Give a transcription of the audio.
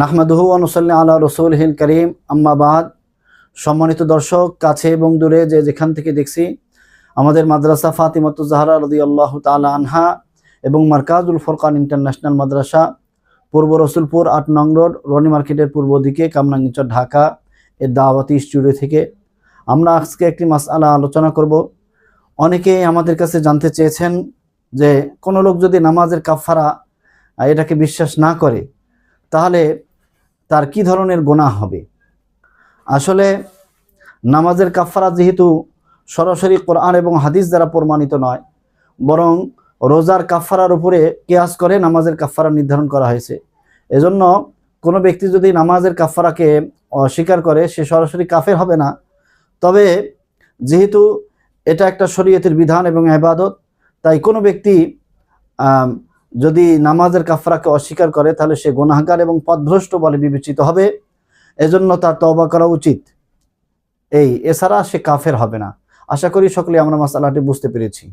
নাহমাদুহু অনুসল্লি আল্লাহ রসুল হিল করিম। আম্মাবাদ সম্মানিত দর্শক, কাছে এবং দূরে যে যেখান থেকে দেখছি, আমাদের মাদ্রাসা ফাতিমাতু জাহরা রদি আল্লাহ তালা আনহা এবং মার্কাজুল ফরকান ইন্টারন্যাশনাল মাদ্রাসা, পূর্ব রসুলপুর, আট নং রোড, রনি মার্কেটের পূর্ব দিকে, কামরাঙ্গিচর, ঢাকা, এর দাওয়াতি স্টুডিও থেকে। আমরা আজকে একটি মাসআলা আলোচনা করব। অনেকেই আমাদের কাছে জানতে চেয়েছেন যে, কোনো লোক যদি নামাজের কাফারা এটাকে বিশ্বাস না করে, তাহলে তার কি ধরনের গোনা হবে? আসলে নামাজের কাফারা যেহেতু সরাসরি কোরআন এবং হাদিস দ্বারা প্রমাণিত নয়, বরং রোজার কাফারার উপরে কেয়াস করে নামাজের কাফারা নির্ধারণ করা হয়েছে। এজন্য কোনো ব্যক্তি যদি নামাজের কাফারাকে অস্বীকার করে, সে সরাসরি কাফের হবে না। তবে যেহেতু এটা একটা শরীয়তের বিধান এবং এবাদত তাই কোনো ব্যক্তি যদি নামাজের কাফরাকে অস্বীকার করে, তাহলে সে গুনাহগার এবং পদভ্রষ্ট বলে বিবেচিত হবে। এজন্য তার তবা করা উচিত। এই, এছাড়া সে কাফের হবে না। আশা করি সকলে আমরা মাসালাটি বুঝতে পেরেছি।